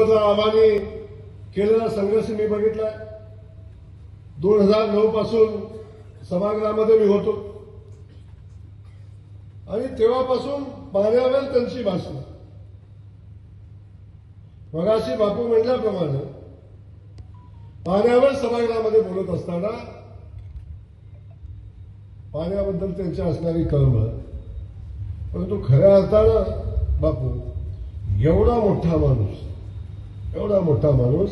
भाजपचा आबांनी केलेला संघर्ष मी बघितलाय. दोन हजार नऊ पासून सभागृहामध्ये मी होतो. आणि तेव्हापासून पाण्यावर त्यांची भाषण. मगाशी बापू म्हटल्याप्रमाणे पाण्यावर सभागृहामध्ये बोलत असताना पाण्याबद्दल त्यांची असणारी कळमळ परंतु खऱ्या अर्थानं बापू एवढा मोठा माणूस एवढा मोठा माणूस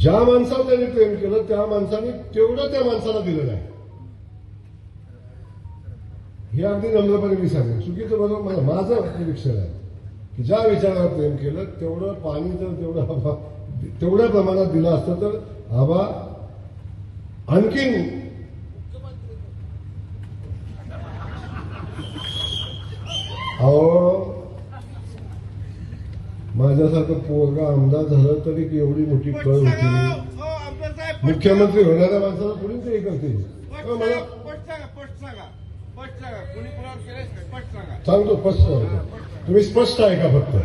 ज्या माणसाला त्याने प्रेम केलं त्या माणसाने तेवढं त्या माणसाला दिलं नाही. हे अगदी नम्रपणे मी सांगेन. चुकीचं बरोबर मला माझं निरीक्षण आहे की ज्या विचारावर प्रेम केलं तेवढं पाणी जर तेवढं हवा तेवढ्या प्रमाणात दिलं असतं तर हवा आणखीन अहो माझ्यासारखं पोरगा आमदार झालं तरी की एवढी मोठी कळ होती. मुख्यमंत्री होणाऱ्या माणसाला थोडी ते हे करते? मला सांगतो स्पष्ट तुम्ही स्पष्ट आहे का फक्त?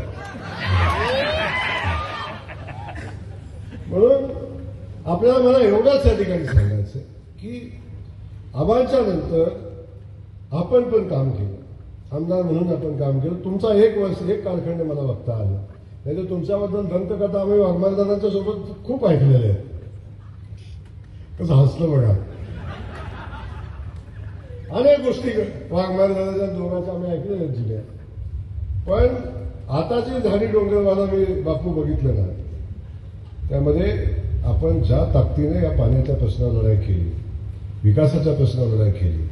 म्हणून आपल्याला मला एवढंच या ठिकाणी सांगायचं की आबांच्या नंतर आपण पण काम केलं. आमदार म्हणून आपण काम केलं. तुमचा एक वर्ष एक कालखंड मला बघता आला. नाही तर तुमच्याबद्दल दंतकथा आम्ही वाघमारदादांच्या सोबत खूप ऐकलेले आहेत. कसं हसलं बघा. अनेक गोष्टी वाघमारदादाच्या जोराच्या आम्ही ऐकलेल्या आहेत जुन्या पण आताची झाडी डोंगरवाला मी बापू बघितलं ना त्यामध्ये आपण ज्या ताकदीने या पाण्याच्या प्रश्नावर लढाई केली विकासाच्या प्रश्नावर लढाई केली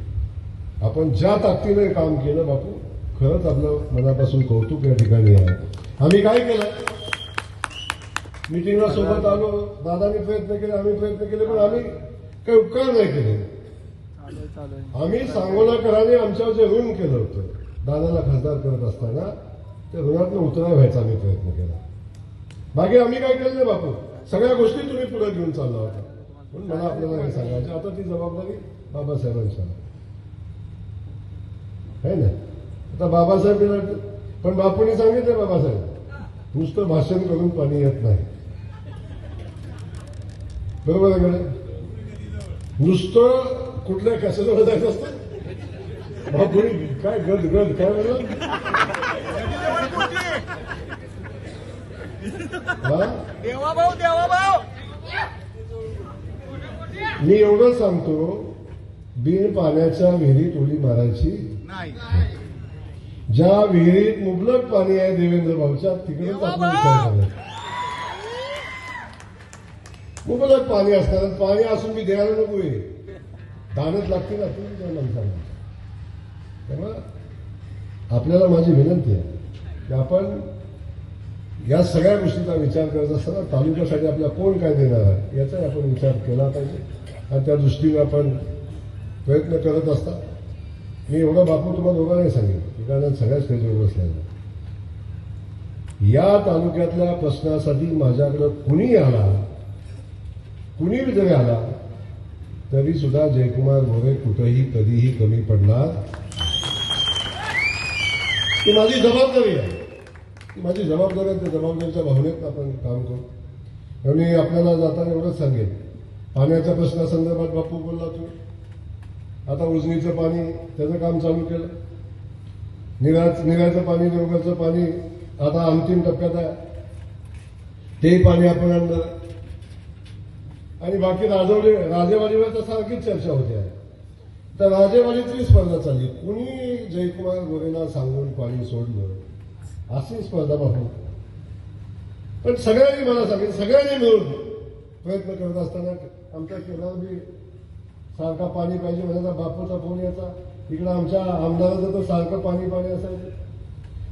आपण ज्या ताकदीने काम केलं बापू खरंच आपलं मनापासून कौतुक या ठिकाणी आहे. आम्ही काय केलं? मिटिंगला सोबत आलो. दादानी प्रयत्न केले आम्ही प्रयत्न केले पण आम्ही काही उपकार नाही केले. आम्ही सांगोलाकरांनी आमच्यावर जे ऋण केलं होतं दादाला खासदार करत असताना त्या ऋणातनं उतराय व्हायचा आम्ही प्रयत्न केला. बाकी आम्ही काय केलं नाही बापू? सगळ्या गोष्टी तुम्ही पुढे घेऊन चालला होता. म्हणून मला आपल्याला हे सांगायचं आता ती जबाबदारी बाबासाहेबांची आहे. ना? आता बाबासाहेब पण बापूंनी सांगितलं बाबासाहेब नुसतं भाषण करून पाणी येत नाही. बरोबर आहे नुसतं कुठल्या कशाजवळ जायचं असतं? बापूनी काय गद गद काय म्हणलं? देवा भाऊ देवा भाऊ. मी एवढं सांगतो बिन पाण्याच्या विहिरीत उडी मारायची नाही. ज्या विहिरीत मुबलक पाणी आहे देवेंद्र भाऊच्या तिकडेच आपण विचार मुबलक पाणी असणार पाणी असून मी द्यायला नको आहे दानच लागतील ना तुम्ही त्या माणसाला. तेव्हा आपल्याला माझी विनंती आहे की आपण या सगळ्या गोष्टीचा विचार करत असताना तालुक्यासाठी आपल्याला कोण काय देणार आहे याचा आपण विचार केला पाहिजे. आणि त्या दृष्टीने आपण प्रयत्न करत असता. मी एवढं बापू तुम्हाला दोघांनाही सांगितलं कारण सगळ्याच स्टेजवर बसलेला या तालुक्यातल्या प्रश्नासाठी माझ्याकडं कुणी आला कुणी जरी आला तरी सुद्धा जयकुमार मोरे कुठंही कधीही कमी पडणार ती माझी जबाबदारी आहे. ती माझी जबाबदारी आहे त्या जबाबदारीच्या भावनेत आपण काम करू. आणि मी आपल्याला जाताना एवढंच सांगेन. पाण्याच्या प्रश्नासंदर्भात बापू बोलला तुम्ही आता उजनीचं पाणी त्याचं काम चालू केलं. निराच निराचं पाणी देवघरचं पाणी आता अंतिम टप्प्यात आहे. तेही पाणी आपण आणणार आणि बाकी राजवाडी राजेवाडीवर तर सारखीच चर्चा होते. आहे तर राजेवाडीतली स्पर्धा चालली. कुणी जयकुमार गोरेला सांगून पाणी सोडलं? अशी स्पर्धा बघू पण सगळ्यांनी मला सांगितलं सगळ्यांनी मिळून प्रयत्न करत असताना आमच्या केंद्रावर बी सारखा पाणी पाहिजे म्हणायचा बापूचा फोन यायचा. इकडं आमच्या आमदाराचं तर सारखं पाणी पाणी असायचं.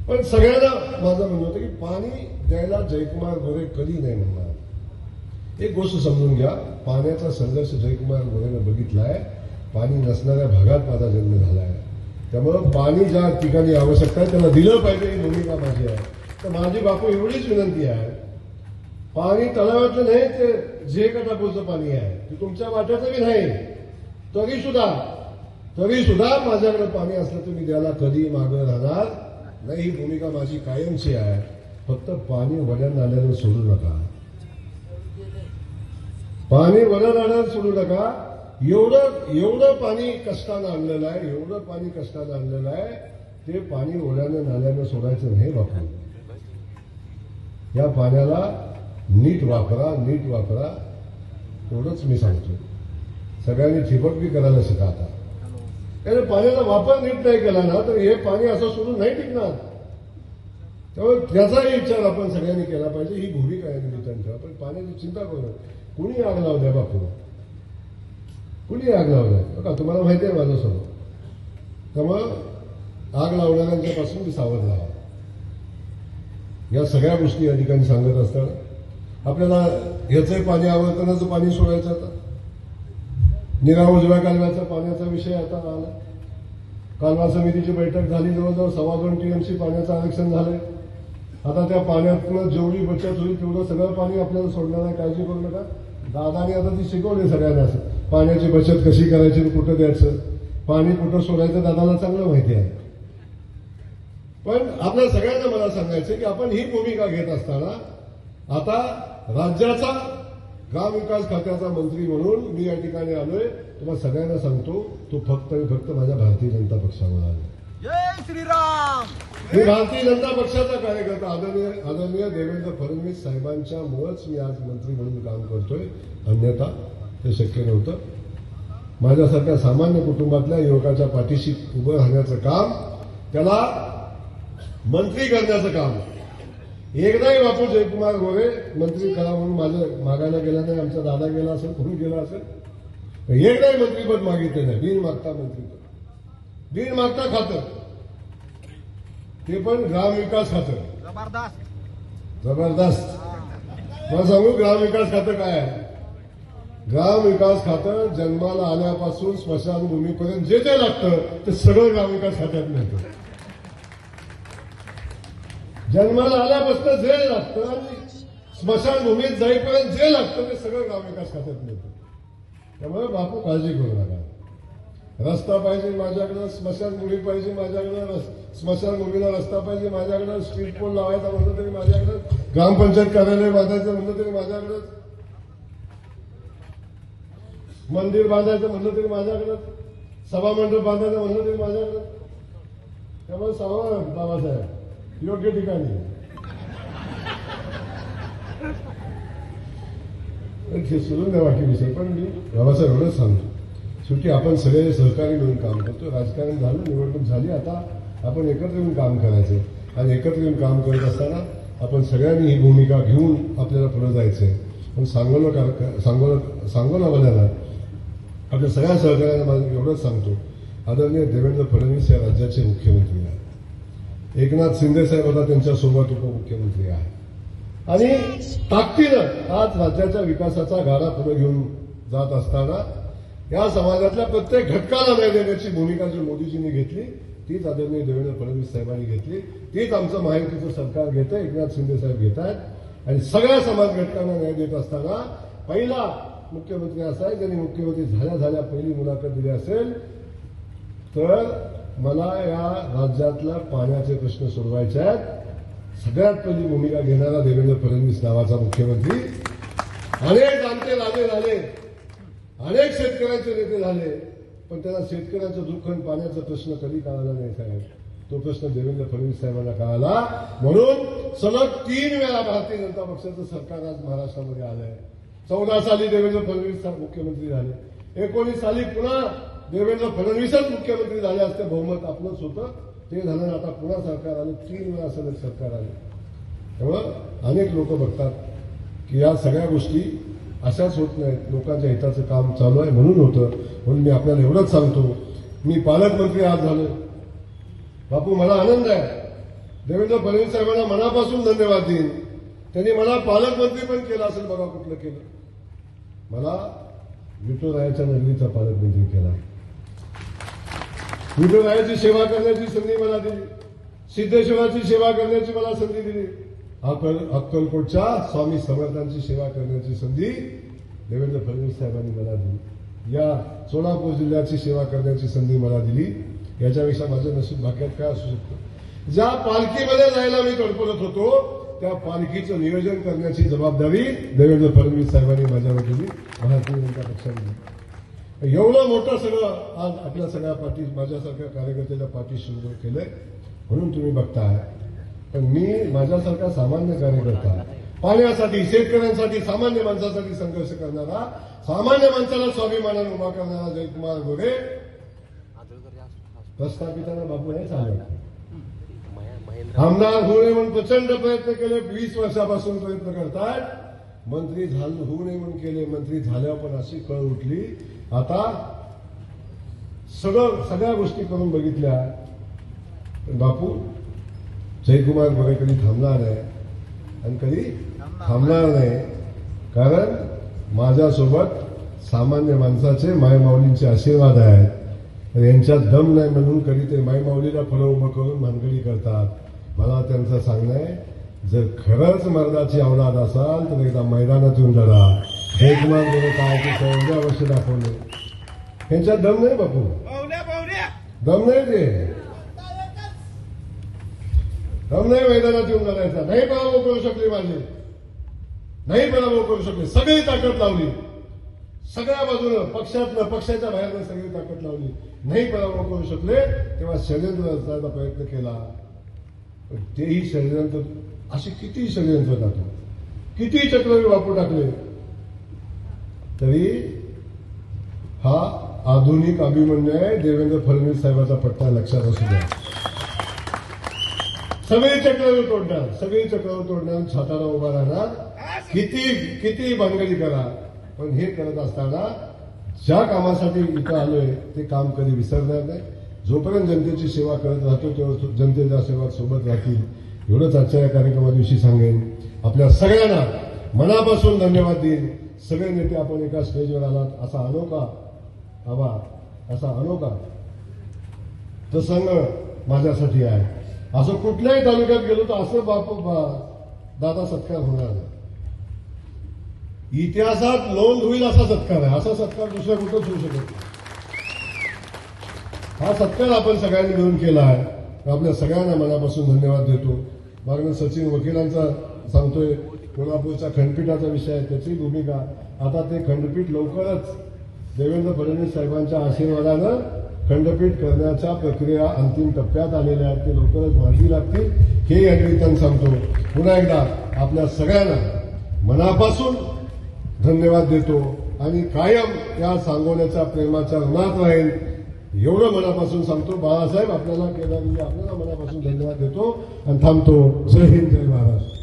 पण सगळ्यांना माझं म्हणणं होतं की पाणी द्यायला जयकुमार गोरे कधी नाही म्हणणार. एक गोष्ट समजून घ्या पाण्याचा संघर्ष जयकुमार गोरेनं बघितलाय. पाणी नसणाऱ्या भागात माझा जन्म झालाय. त्यामुळं पाणी ज्या ठिकाणी आवश्यकता आहे त्यांना दिलं पाहिजे ही भूमिका माझी आहे. तर माझी बापू एवढीच विनंती आहे. पाणी तलावातलं नाही ते जे कटापूरचं पाणी आहे. ते तुमच्या वाट्याचं बी नाही. तरी सुद्धा तरी सुद्धा माझ्याकडे पाणी असलं तर मी द्यायला कधी मागं राहणार नाही. ही भूमिका माझी कायमची आहे. फक्त पाणी वड्या नाल्यानं सोडू नका. पाणी वड्या नाल्यावर सोडू नका. एवढं एवढं पाणी कष्टानं आणलेलं आहे एवढं पाणी कष्टानं आणलेलं आहे. ते पाणी ओढ्यानं नाल्यानं सोडायचं नाही बापू. या पाण्याला नीट वापरा नीट वापरा. एवढंच मी सांगतो. सगळ्यांनी ठिबक बी करायला शिका आता. त्याने पाण्याचा वापर नीट नाही केला ना तर हे पाणी असं सोडून नाही टिकणार. त्यामुळे त्याचाही विचार आपण सगळ्यांनी केला पाहिजे ही भूमिका आहे निमित्तानं ठेवा. पण पाण्याची चिंता करू कुणी आग लावल्या बापू? कुणी आग लावल्या? बघा तुम्हाला माहिती आहे माझ्यासोबत त्यामुळं आग लावणाऱ्यांच्यापासून मी सावध राहा. या सगळ्या गोष्टी या ठिकाणी सांगत असताना आपल्याला याचंही पाणी आवडतानाचं पाणी सोडायचं आता. निरा उजव्या कालव्याचा पाण्याचा विषय आता आला. कालवा समितीची बैठक झाली जवळजवळ सव्वा दोन टीएमसी पाण्याचं आरक्षण झालंय. आता त्या पाण्यातनं जेवढी बचत होईल तेवढं सगळं पाणी आपल्याला सोडणार आहे. काळजी करू नका. दादाने आता ती शिकवली सगळ्यांना असं. पाण्याची बचत कशी करायची कुठं द्यायचं? पाणी कुठं सोडायचं दादाला चांगलं माहिती आहे. पण आपल्या सगळ्यांना मला सांगायचं की आपण ही भूमिका घेत असताना आता राज्याचा ग्राम विकास खात्याचा मंत्री म्हणून मी या ठिकाणी आलोय. तुम्हाला सगळ्यांना सांगतो तो फक्त आणि फक्त माझ्या भारतीय जनता पक्षावर आलोय जय श्रीराम! मी भारतीय जनता पक्षाचा कार्यकर्ता आदरणीय आदरणीय देवेंद्र फडणवीस साहेबांच्या मुळेच मी आज मंत्री म्हणून काम करतोय. अन्यथा ते शक्य नव्हतं. माझ्यासारख्या सामान्य कुटुंबातल्या युवकाच्या पाठीशी उभं राहण्याचं काम त्याला मंत्री करण्याचं काम. एकदाही बापू जयकुमार गोरे मंत्री करा म्हणून माझं मागायला गेला नाही आमचा दादा गेला असेल कोणी गेला असेल एकदाही मंत्रीपद मागितलं नाही बिन मागता मंत्रीपद. बिन मागता खातं. ते पण ग्रामविकास खातं. जबरदस्त. जबरदस्त. मला सांगू ग्रामविकास खातं काय आहे? ग्रामविकास खातं जन्माला आल्यापासून स्मशानभूमीपर्यंत जे जे लागतं ते सगळं ग्रामविकास खात्यात मिळतं. जन्माला आल्यापासून जे लागतं आणि स्मशानभूमीत जाईपर्यंत जे लागतं ते सगळं ग्रामविकास खात्यात मिळतं. त्यामुळे बापू काळजी करू नका. रस्ता पाहिजे माझ्याकडं स्मशानभूमी पाहिजे माझ्याकडं स्मशानभूमीला रस्ता पाहिजे माझ्याकडं स्ट्रीट पोल लावायचा म्हणलं तरी माझ्याकडं ग्रामपंचायत कार्यालय बांधायचं म्हणलं तरी माझ्याकडं मंदिर बांधायचं म्हणलं तरी माझ्याकडं सभामंडळ बांधायचं म्हणलं तरी माझ्याकडं. त्यामुळे सांगा बाबासाहेब. योग्य ठिकाणी. सोडून द्या बाकी विषय. पण मी बाबासाहेब एवढंच सांगतो. शेवटी आपण सगळे सहकारी मिळून काम करतो. राजकारण झालं निवडणूक झाली आता आपण एकत्र येऊन काम करायचं आणि एकत्र येऊन काम करत असताना आपण सगळ्यांनी ही भूमिका घेऊन आपल्याला पुढे जायचंय पण सांगोला सांगू सांगोला सांगोलावाल्याला आपल्या सगळ्या सहकार्याला मला एवढंच सांगतो. आदरणीय देवेंद्र फडणवीस या राज्याचे मुख्यमंत्री आहेत. एकनाथ शिंदे साहेब आता त्यांच्यासोबत उपमुख्यमंत्री आहे आणि ताकदीनं आज राज्याच्या विकासाचा गाडा पुढे घेऊन जात असताना या समाजातल्या प्रत्येक घटकाला न्याय देण्याची भूमिका जी मोदीजींनी घेतली तीच आदरणीय देवेंद्र फडणवीस साहेबांनी घेतली तीच आमचं महायुतीचं सरकार घेतं एकनाथ शिंदे साहेब घेत आहेत. आणि सगळ्या समाज घटकांना न्याय देत असताना पहिला मुख्यमंत्री असा आहे ज्यांनी मुख्यमंत्री झाल्या झाल्या पहिली मुलाखत दिली असेल तर मला या राज्यातल्या पाण्याचे प्रश्न सोडवायचे आहेत. सगळ्यात पहिली भूमिका घेणारा देवेंद्र फडणवीस नावाचा मुख्यमंत्री. अनेक आमचे राजे झाले. अनेक शेतकऱ्यांचे नेते झाले. पण त्याला शेतकऱ्यांचं दुःख आणि पाण्याचा प्रश्न कधी कळाला नाही साहेब? तो प्रश्न देवेंद्र फडणवीस साहेबांना कळाला. म्हणून सलग तीन वेळा भारतीय जनता पक्षाचं सरकार आज महाराष्ट्रामध्ये आलंय. चौदा साली देवेंद्र फडणवीस साहेब मुख्यमंत्री झाले. एकोणीस साली पुन्हा देवेंद्र फडणवीसच मुख्यमंत्री झाले असते बहुमत आपलंच होतं ते झालं आता पुन्हा सरकार आलं तीन वेळा सलग सरकार आले. त्यामुळं अनेक लोक बघतात की या सगळ्या गोष्टी अशाच होत नाहीत. लोकांच्या हिताचं काम चालू आहे म्हणून होतं. म्हणून मी आपल्याला एवढंच सांगतो. मी पालकमंत्री आज झालो. बापू मला आनंद आहे. देवेंद्र फडणवीस साहेबांना मनापासून धन्यवाद देईन. त्यांनी मला पालकमंत्री पण केलं असेल बघा कुठलं केलं. मला विठोरायाच्या नगरीचा पालकमंत्री केला. विठोरायाची सेवा करण्याची संधी मला दिली. सिद्धेश्वराची सेवा करण्याची मला संधी दिली. अक्कल अक्कलकोटच्या स्वामी समर्थांची सेवा करण्याची संधी देवेंद्र फडणवीस साहेबांनी मला दिली. या सोलापूर जिल्ह्याची सेवा करण्याची संधी मला दिली. याच्यापेक्षा माझं नशीब भाग्यात काय असू शकतं? ज्या पालखीमध्ये जायला मी कडपडत होतो त्या पालखीचं नियोजन करण्याची जबाबदारी देवेंद्र फडणवीस साहेबांनी माझ्यावर दिली भारतीय जनता पक्षाने एवढं मोठं सगळं आज आपल्या सगळ्या पाठी माझ्यासारख्या कार्यकर्त्याच्या पाठीशी उभं केलंय म्हणून तुम्ही बघताय. पण मी माझ्यासारखा सामान्य कार्यकर्ता पाण्यासाठी शेतकऱ्यांसाठी सामान्य माणसासाठी संघर्ष करणारा सामान्य माणसाला स्वाभिमानाने उभा करणारा जयकुमार गोरे प्रस्थापितांना बापू नाही चालत आमदार होऊ नये म्हणून प्रचंड प्रयत्न केले वीस वर्षापासून प्रयत्न करतात मंत्री झाल होऊ नये म्हणून केले मंत्री झाल्यावर पण अशी कळ उठली. आता सगळं सगळ्या गोष्टी करून बघितल्या. बापू जयकुमार गोरे कधी थांबणार नाही आणि कधी थांबणार नाही. कारण माझ्यासोबत सामान्य माणसाचे मायमाऊलींचे आशीर्वाद आहेत. तर यांच्यात दम नाही म्हणून कधी ते मायमाऊलीला फळं उभं करून भानगडी करतात. मला त्यांचं सांगणं आहे जर खरंच मर्दाची अवलाद असाल तर एकदा मैदानात येऊन जरा गोरे काय ते चौदा वर्ष दाखवले. यांच्यात दम नाही बापू. दम नाही ते. दम नाही मैदानात येऊन लढायचा नाही पराभव करू शकले माझे. नाही पराभव करू शकले. सगळी ताकद लावली. सगळ्या बाजूनं पक्षातनं पक्षाच्या बाहेरनं सगळी ताकद लावली. नाही पराभव करू शकले तेव्हा षडयंत्र रचण्याचा प्रयत्न केला. तेही षडयंत्र असे किती षडयंत्र टाकले. किती चक्रवी बापू टाकले तरी हा आधुनिक अभिमन्यू आहे. देवेंद्र फडणवीस साहेबाचा पट्टा लक्षात असू द्या. सगळी चक्रावर तोडणार सगळे चक्रावर तोडणार छाताला उभा राहणार. किती किती भानगडी करा. पण हे करत असताना ज्या कामासाठी इथं आलोय ते काम कधी विसरणार नाही. जोपर्यंत जनतेची सेवा करत राहतो तेव्हा जनतेच्या सेवा सोबत राहतील. एवढंच आजच्या या कार्यक्रमादिवशी सांगेन. आपल्या सगळ्यांना मनापासून धन्यवाद देईन. सगळे नेते आपण एका स्टेजवर आलात असा अनोखा हवा असा अनोखा प्रसंग माझ्यासाठी आहे. असं कुठल्याही तालुक्यात गेलो तर असं बाप बा- दादा सत्कार होणार नाही. इतिहासात नोंद होईल असा सत्कार आहे. असा सत्कार दुसऱ्या कुठंच होऊ शकत नाही. हा सत्कार आपण सगळ्यांनी मिळून केला आहे. आपल्या सगळ्यांना मनापासून धन्यवाद देतो. मागणं सचिन वकिलांचा सांगतोय कोल्हापूरचा खंडपीठाचा विषय आहे त्याची भूमिका. आता ते खंडपीठ लवकरच देवेंद्र फडणवीस साहेबांच्या आशीर्वादानं खंडपीठ करण्याच्या प्रक्रिया अंतिम टप्प्यात आलेल्या आहेत. ते लवकरच माहिती लागतील. हे या निमित्तानं सांगतो. पुन्हा एकदा आपल्या सगळ्यांना मनापासून धन्यवाद देतो आणि कायम या सांगोल्याच्या प्रेमाच्या ऋणात राहील एवढं मनापासून सांगतो. बाळासाहेब आपल्याला केदारजी म्हणजे आपल्याला मनापासून धन्यवाद देतो आणि थांबतो. जय हिंद जय महाराष्ट्र.